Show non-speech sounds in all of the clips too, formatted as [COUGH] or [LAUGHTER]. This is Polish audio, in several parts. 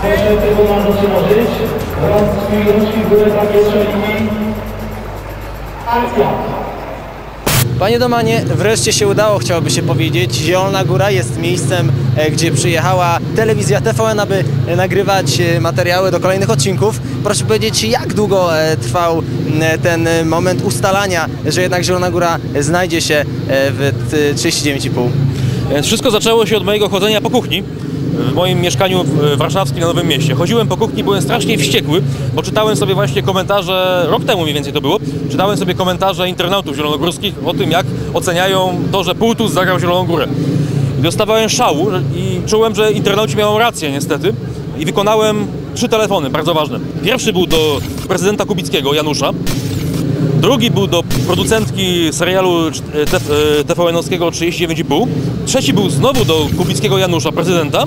Proszę tego nam założyć. Raz swój rączki w górę takie strzeliki. Akcja! Panie Domanie, wreszcie się udało, chciałoby się powiedzieć. Zielona Góra jest miejscem, e, gdzie przyjechała telewizja TVN, aby e, nagrywać e, materiały do kolejnych odcinków. Proszę powiedzieć, jak długo trwał ten moment ustalania, że jednak Zielona Góra znajdzie się w t- 39,5? Wszystko zaczęło się od mojego chodzenia po kuchni w moim mieszkaniu w- warszawskim na Nowym Mieście. Chodziłem po kuchni, byłem strasznie wściekły, bo czytałem sobie właśnie komentarze, rok temu mniej więcej to było, czytałem sobie komentarze internautów zielonogórskich o tym, jak oceniają to, że Półtus zagrał Zieloną Górę. Dostawałem szału i czułem, że internauci miały rację niestety. I wykonałem trzy telefony bardzo ważne. Pierwszy był do prezydenta Kubickiego, Janusza, Drugi był do producentki serialu e, TF- e, TVN-owskiego 39,5. Trzeci był znowu do Kubickiego Janusza, prezydenta.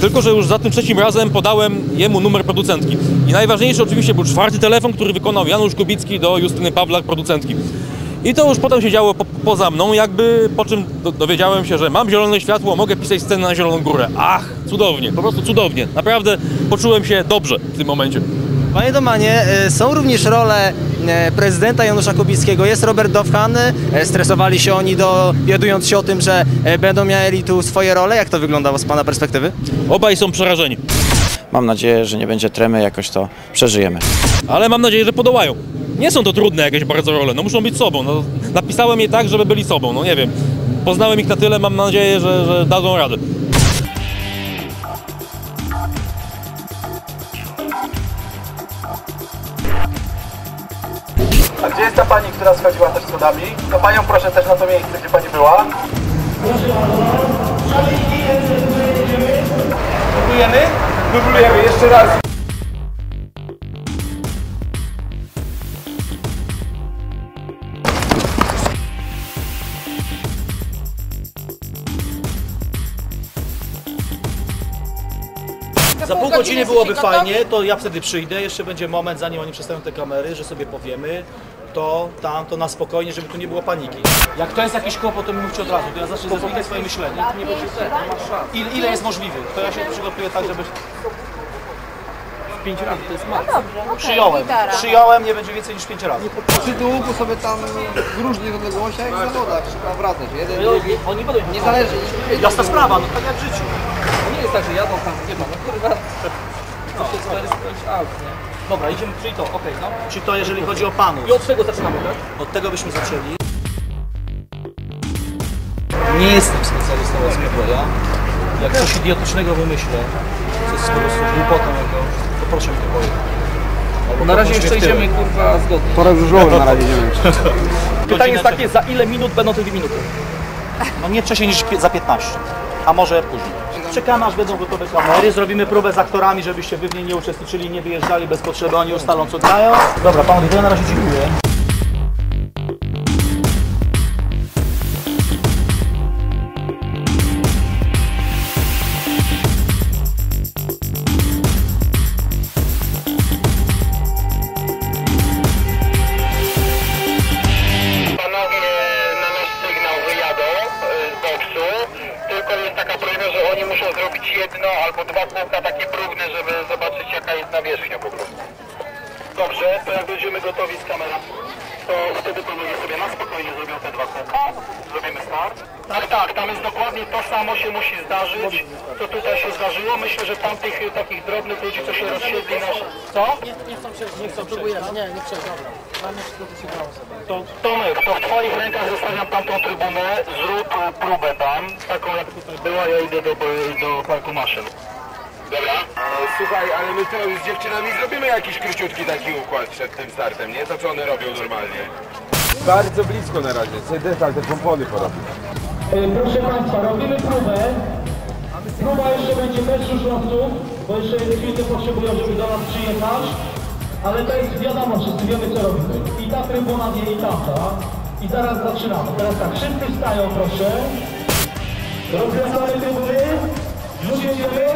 Tylko, że już za tym trzecim razem podałem jemu numer producentki. I najważniejszy oczywiście był czwarty telefon, który wykonał Janusz Kubicki do Justyny Pawlak, producentki. I to już potem się działo po, poza mną, jakby po czym do, dowiedziałem się, że mam zielone światło, mogę pisać scenę na Zieloną Górę. Ach, cudownie, po prostu cudownie. Naprawdę poczułem się dobrze w tym momencie. Panie Domanie, e, są również role prezydenta Janusza Kubickiego. Jest Robert Dowhan. E, Stresowali się oni, dowiadując się o tym, że e, będą mieli tu swoje role. Jak to wyglądało z Pana perspektywy? Obaj są przerażeni. Mam nadzieję, że nie będzie tremy, jakoś to przeżyjemy. ale mam nadzieję, że podołają. Nie są to trudne jakieś bardzo role, no muszą być sobą. No, napisałem je tak, żeby byli sobą, no nie wiem. Poznałem ich na tyle, mam nadzieję, że, że dadzą radę. A gdzie jest ta pani, która schodziła też schodami? To panią proszę też na to miejsce, gdzie pani była. Próbujemy? Próbujemy, jeszcze raz. Za pół godziny byłoby fajnie, to ja wtedy przyjdę, jeszcze będzie moment zanim oni przestawią te kamery, że sobie powiemy to, tam, to na spokojnie, żeby tu nie było paniki. Jak to jest jakiś kłopot, to mi mówcie od razu, to ja zacznę zmieniać swoje myślenie. Nie będzie ten, nie szans. Ile, ile jest możliwych? To ja się przygotuję tak, żeby... Pięć razy to jest max. Przyjąłem, przyjąłem, nie będzie więcej niż pięć razy. Przy długu sobie tam w różnych odległościach jak w zawodach trzeba wracać. Jeden, drugi. Oni będą... Nie zależy. Jasna sprawa, no tak jak w życiu. To nie jest tak, że jadą tam, nie ma, no kurwa. To się spiąć aut, nie? Dobra, idziemy, czyli to, okej, no. Czyli to jeżeli chodzi o panów. I od czego zaczynamy, tak? Od tego byśmy zaczęli. Nie jestem specjalistą od zbroja. Jak coś idiotycznego wymyślę, co jest po prostu głupotą jakąś, to proszę mi to powiedzieć. Albo Na razie jeszcze mnie idziemy kurwa zgodnie. Pora żużlowy na razie idziemy. [LAUGHS] Pytanie jest takie, za ile minut będą te dwie minuty? No nie wcześniej niż za 15, a może później. Czekamy aż będą gotowe kamery, zrobimy próbę z aktorami, żebyście wy w niej nie uczestniczyli, nie wyjeżdżali bez potrzeby, oni ustalą co grają. Dobra, panowie, to ja na razie dziękuję. Zrobić jedno albo dwa kółka takie próbne, żeby zobaczyć jaka jest nawierzchnia po prostu. Dobrze, to jak będziemy gotowi z kamerą, to wtedy panowie sobie na spokojnie zrobią te dwa kółka. Zrobimy start. Tak, tak, tam jest dokładnie to samo się musi zdarzyć, co tutaj się zdarzyło. Myślę, że tamtych y, takich drobnych ludzi, co się rozsiedli na... Co? To Tomek, to w Twoich rękach zostawiam tamtą trybunę, zrób e, próbę tam, taką jak była, ja idę do, do parku maszyn. Dobra. Słuchaj, ale my to z dziewczynami zrobimy jakiś króciutki taki układ przed tym startem, nie? To co one robią normalnie? Bardzo blisko na razie. CD, tak, te pompony porobić. E, Proszę Państwa, robimy próbę. Próba jeszcze będzie bez żużlowców, bo jeszcze chwilę potrzebują, żeby do nas przyjechać. Ale to jest wiadomo, wszyscy wiemy co robimy. I ta trybuna wie i tamta. I zaraz zaczynamy. Teraz tak, wszyscy wstają proszę. Rozkręcamy trybuny. Już jedziemy.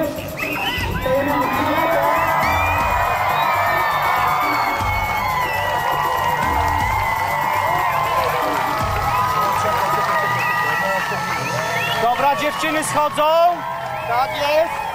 Dobra, dziewczyny schodzą. Tak jest.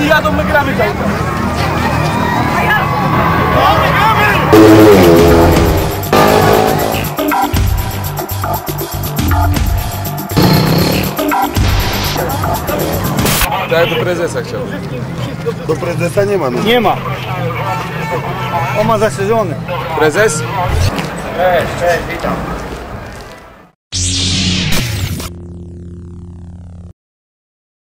Oni jadą, my gramy cały czas. Tak, do prezesa chciał. Do prezesa nie ma. No. Nie ma. On ma zastrzeżony. Prezes? Cześć, cześć, witam.